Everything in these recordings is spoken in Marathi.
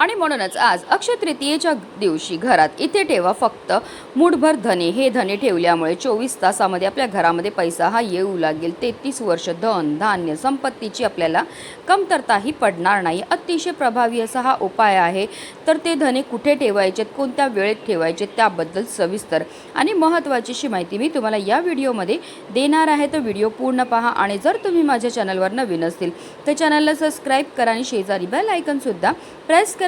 आणि म्हणूनच आज अक्षय तृतीयेच्या दिवशी घरात इथे ठेवा फक्त मूठभर धने. हे धने ठेवल्यामुळे चोवीस तासामध्ये आपल्या घरामध्ये पैसा हा येऊ लागेल. तेहतीस वर्ष धन धान्य संपत्तीची आपल्याला कमतरताही पडणार नाही. अतिशय प्रभावी असा हा उपाय आहे. तर ते धने कुठे ठेवायचेत कोणत्या वेळेत ठेवायचे त्याबद्दल सविस्तर आणि महत्त्वाची अशी माहिती मी तुम्हाला या व्हिडिओमध्ये देणार आहे. तर व्हिडिओ पूर्ण पहा आणि जर तुम्ही माझ्या चॅनलवर नवीन असतील तर चॅनलला सबस्क्राईब करा आणि शेजारी बेल आयकनसुद्धा प्रेस करा.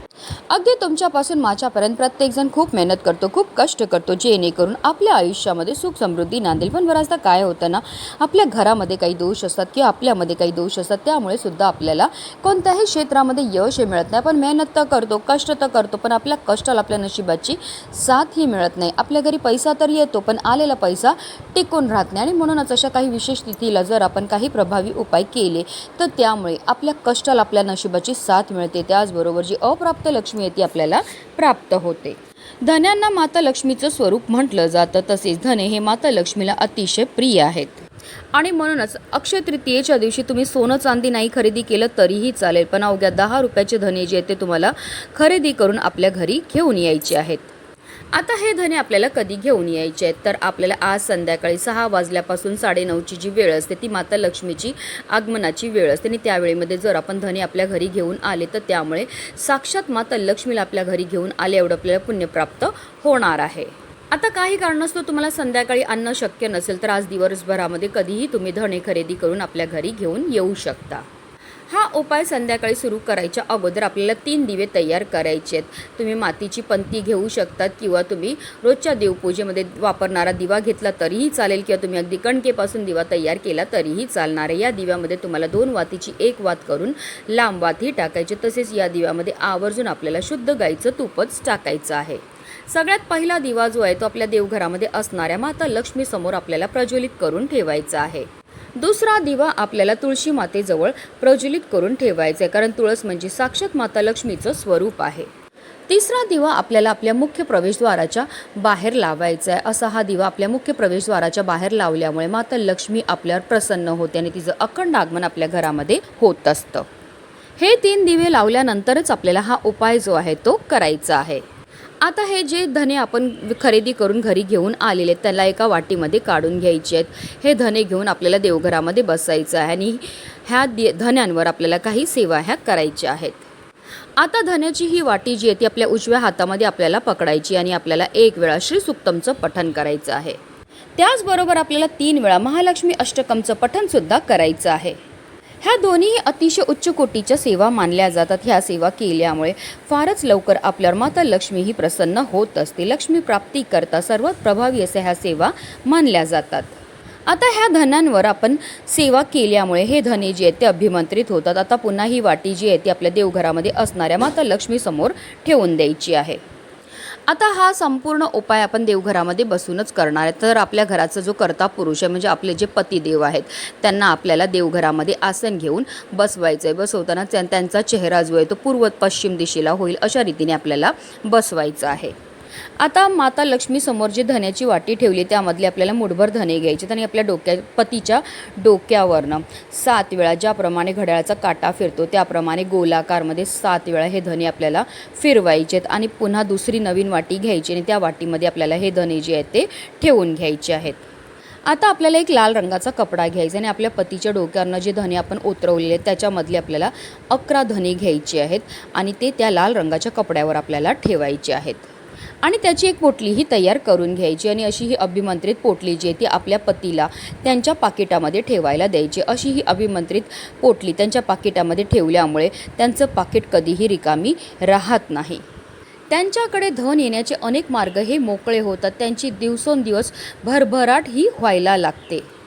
अगदी तुमच्यापासून माझ्यापर्यंत प्रत्येकजण खूप मेहनत करतो खूप कष्ट करतो जेणेकरून आपल्या आयुष्यामध्ये सुख समृद्धी नांदेल. पण बऱ्याचदा काय होतं ना आपल्या घरामध्ये काही दोष असतात किंवा आपल्यामध्ये काही दोष असतात त्यामुळे सुद्धा आपल्याला कोणत्याही क्षेत्रामध्ये यश हे मिळत नाही. पण मेहनत तर करतो कष्ट तर करतो पण आपल्या कष्टाला आपल्या नशिबाची साथ ही मिळत नाही. आपल्या घरी पैसा तर येतो पण आलेला पैसा टिकून राहत नाही. आणि म्हणूनच अशा काही विशेष तिथीला जर आपण काही प्रभावी उपाय केले तर त्यामुळे आपल्या कष्टाला आपल्या नशिबाची साथ मिळते. त्याचबरोबर जी अप्राप्त लक्ष्मी येते आपल्याला प्राप्त होते. धन्यांना माता लक्ष्मीचं स्वरूप म्हटलं जातं तसेच धने हे माता लक्ष्मीला अतिशय प्रिय आहेत. आणि म्हणूनच अक्षय तृतीयेच्या दिवशी तुम्ही सोनं चांदी नाही खरेदी केलं तरीही चालेल पण अवघ्या दहा रुपयाचे धने जे ते तुम्हाला खरेदी करून आपल्या घरी घेऊन यायचे आहेत. आता हे धने आपल्याला कधी घेऊन यायचे आहेत? तर आपल्याला आज संध्याकाळी सहा वाजल्यापासून साडेनऊची जी वेळ असते ती माता लक्ष्मीची आगमनाची वेळ असते. आणि त्यावेळेमध्ये जर आपण धने आपल्या घरी घेऊन आले तर त्यामुळे साक्षात माता लक्ष्मीला आपल्या घरी घेऊन आले एवढं आपल्याला पुण्यप्राप्त होणार आहे. आता काही कारणास्तव तुम्हाला संध्याकाळी आणणं शक्य नसेल तर आज दिवसभरामध्ये कधीही तुम्ही धणे खरेदी करून आपल्या घरी घेऊन येऊ शकता. हा उपाय संध्याकाळी सुरू करायच्या अगोदर आपल्याला तीन दिवे तयार करायचे आहेत. तुम्ही मातीची पंती घेऊ शकतात किंवा तुम्ही रोजच्या देवपूजेमध्ये वापरणारा दिवा घेतला तरीही चालेल किंवा तुम्ही अगदी कणकेपासून दिवा तयार केला तरीही चालणार आहे. या दिव्यामध्ये तुम्हाला दोन वातीची एक वात करून लांब वातही टाकायचे. तसेच या दिव्यामध्ये आवर्जून आपल्याला शुद्ध गाईचं तूपच टाकायचं आहे. सगळ्यात पहिला दिवा जो आहे तो आपल्या देवघरामध्ये असणाऱ्या माता लक्ष्मीसमोर आपल्याला प्रज्वलित करून ठेवायचा आहे. दुसरा दिवा आपल्याला तुळशी मातेजवळ प्रज्वलित करून ठेवायचा आहे कारण तुळस म्हणजे साक्षात माता लक्ष्मीचं स्वरूप आहे. तिसरा दिवा आपल्याला आपल्या मुख्य प्रवेशद्वाराच्या बाहेर लावायचा आहे असा हा दिवा आपल्या मुख्य प्रवेशद्वाराच्या बाहेर लावल्यामुळे माता लक्ष्मी आपल्यावर प्रसन्न होते आणि तिचं अखंड आगमन आपल्या घरामध्ये होत असतं. हे तीन दिवे लावल्यानंतरच आपल्याला हा उपाय जो आहे तो करायचा आहे. आता हे जे धने आपण खरेदी करून घरी घेऊन आलेले आहेत त्याला एका वाटीमध्ये काढून घ्यायचे आहेत. हे धने घेऊन आपल्याला देवघरामध्ये बसायचं आहे आणि ह्या दे धन्यांवर आपल्याला काही सेवा ह्या करायच्या आहेत. आता धन्याची ही वाटी जी आहे ती आपल्या उजव्या हातामध्ये आपल्याला पकडायची आणि आपल्याला एक वेळा श्री सुक्तमचं पठण करायचं आहे. त्याचबरोबर आपल्याला तीन वेळा महालक्ष्मी अष्टकमचं पठनसुद्धा करायचं आहे. ह्या दोन्ही अतिशय उच्च कोटीच्या सेवा मानल्या जातात. ह्या सेवा केल्यामुळे फारच लवकर आपल्यावर माता लक्ष्मी ही प्रसन्न होत असते. लक्ष्मी प्राप्ती करता सर्वात प्रभावी असे ह्या सेवा मानल्या जातात. आता ह्या धनांवर आपण सेवा केल्यामुळे हे धने जे आहेत ते अभिमंत्रित होतात. आता पुन्हा ही वाटी जी आहे ती आपल्या देवघरामध्ये असणाऱ्या माता लक्ष्मीसमोर ठेवून द्यायची आहे. आता हा संपूर्ण उपाय आपण देवघरामध्ये बसूनच करणार आहे. तर आपल्या घराचा जो कर्ता पुरुष आहे म्हणजे आपले जे पतिदेव आहेत त्यांना आपल्याला देवघरामध्ये आसन घेऊन बसवायचं आहे बसवताना त्यांचा चेहरा जो आहे तो पूर्व पश्चिम दिशेला होईल अशा रीतीने आपल्याला बसवायचं आहे. आता माता लक्ष्मी समोर जी धन्याची वाटी ठेवली त्यामधले आपल्याला मुठभर धने घ्यायचे आणि आपल्या डोक्या पतीच्या डोक्यावरनं. सात वेळा ज्याप्रमाणे घड्याळाचा काटा फिरतो त्याप्रमाणे गोलाकारमध्ये सात वेळा हे धने आपल्याला फिरवायचेत आणि पुन्हा दुसरी नवीन वाटी घ्यायची आणि त्या वाटीमध्ये आपल्याला हे धने जे आहेत ते ठेवून घ्यायचे आहेत. आता आपल्याला एक लाल रंगाचा कपडा घ्यायचा आणि आपल्या पतीच्या डोक्यावरनं जे धने आपण उतरवलेले आहेत त्याच्यामधले आपल्याला अकरा धने घ्यायचे आहेत आणि ते त्या लाल रंगाच्या कपड्यावर आपल्याला ठेवायचे आहेत. आणि त्याची एक पोटलीही तयार करून घ्यायची आणि अशी ही अभिमंत्रित पोटली जी आहे ती आपल्या पतीला त्यांच्या पाकिटामध्ये ठेवायला द्यायची. अशी ही अभिमंत्रित पोटली त्यांच्या पाकिटामध्ये ठेवल्यामुळे त्यांचं पाकिट कधीही रिकामी राहत नाही. त्यांच्याकडे धन येण्याचे अनेक मार्ग हे मोकळे होतात. त्यांची दिवसेंदिवस भरभराट ही व्हायला लागते.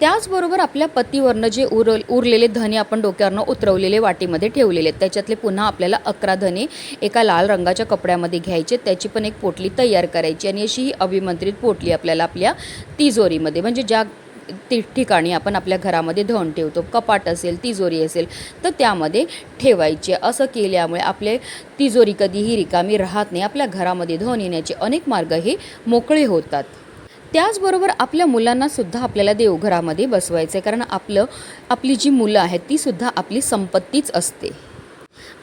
त्याचबरोबर आपल्या पतीवरनं जे उर उरलेले धने आपण डोक्यावरनं उतरवलेले वाटीमध्ये ठेवलेले आहेत. त्याच्यातले पुन्हा आपल्याला अकरा धने एका लाल रंगाच्या कपड्यामध्ये घ्यायचे. त्याची पण एक पोटली तयार करायची आणि अशी ही अभिमंत्रित पोटली आपल्याला आपल्या तिजोरीमध्ये म्हणजे ज्या ती ठिकाणी आपण आपल्या घरामध्ये धन ठेवतो कपाट असेल तिजोरी असेल तर त्यामध्ये ठेवायचे. असं केल्यामुळे आपले तिजोरी कधीही रिकामी राहत नाही. आपल्या घरामध्ये धन येण्याचे अनेक मार्ग हे मोकळे होतात. त्याचबरोबर आपल्या मुलांना सुद्धा आपल्याला देवघरामध्ये बसवायचं आहे कारण आपलं आपली जी मुलं आहेत ती सुद्धा आपली संपत्तीच असते.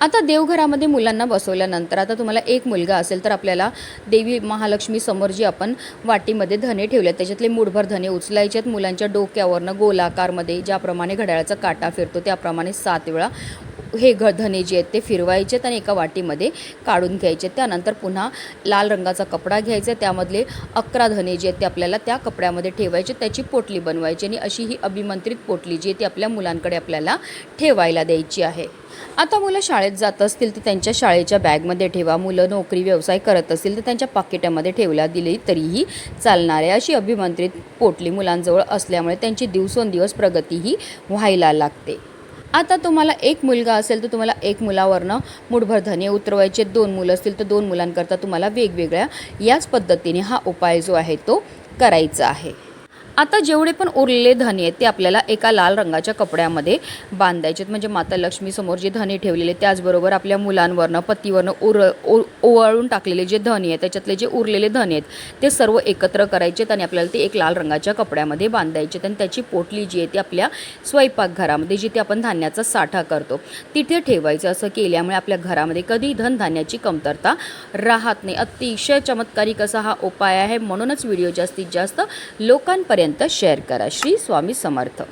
आता देवघरामध्ये मुलांना बसवल्यानंतर आता तुम्हाला एक मुलगा असेल तर आपल्याला देवी महालक्ष्मी समोर जी आपण वाटीमध्ये धने ठेवले त्याच्यातले मुठभर धने उचलायचे आहेत. मुलांच्या डोक्यावरनं गोलाकारमध्ये ज्याप्रमाणे घड्याळाचा काटा फिरतो त्याप्रमाणे सात वेळा हे घ धने जे आहेत ते फिरवायचे आहेत आणि एका वाटीमध्ये काढून घ्यायचे. त्यानंतर पुन्हा लाल रंगाचा कपडा घ्यायचा त्यामधले अकरा धने जे आहेत ते आपल्याला त्या कपड्यामध्ये ठेवायचे. त्याची पोटली बनवायची आणि अशी ही अभिमंत्रित पोटली जी आहे ती आपल्या मुलांकडे आपल्याला ठेवायला द्यायची आहे. आता मुलं शाळेत जात असतील तर त्यांच्या शाळेच्या बॅगमध्ये ठेवा. मुलं नोकरी व्यवसाय करत असतील तर त्यांच्या पाकिटामध्ये ठेवल्या दिली तरीही चालणार आहे. अशी अभिमंत्रित पोटली मुलांजवळ असल्यामुळे त्यांची दिवसोंदिवस प्रगतीही व्हायला लागते. आता तुम्हाला एक मुलगा असेल तर तुम्हाला एक मुलावरनं मुठभर धने उतरवायचे दोन मुलं असतील तर दोन मुलांकरता तुम्हाला वेगवेगळ्या याच पद्धतीने हा उपाय जो आहे तो करायचा आहे. आता जेवढे पण उरलेले धने आहेत ते आपल्याला एका लाल रंगाच्या कपड्यामध्ये बांधायचे आहेत. म्हणजे माता लक्ष्मीसमोर जे धने ठेवलेले त्याचबरोबर आपल्या मुलांवरनं पतीवरनं उर ओ- ओवाळून टाकलेले जे धने आहेत त्याच्यातले जे उरलेले धने आहेत ते सर्व एकत्र करायचे आहेत आणि आपल्याला ते एक लाल रंगाच्या कपड्यामध्ये बांधायचे आहेत. आणि त्याची पोटली जी आहे ती आपल्या स्वयंपाकघरामध्ये जिथे आपण धान्याचा साठा करतो तिथे ठेवायचं. असं केल्यामुळे आपल्या घरामध्ये कधी धनधान्याची कमतरता राहत नाही. अतिशय चमत्कारिक असा हा उपाय आहे. म्हणूनच व्हिडिओ जास्तीत जास्त लोकांपर्यंत शेअर करा. श्री स्वामी समर्थ.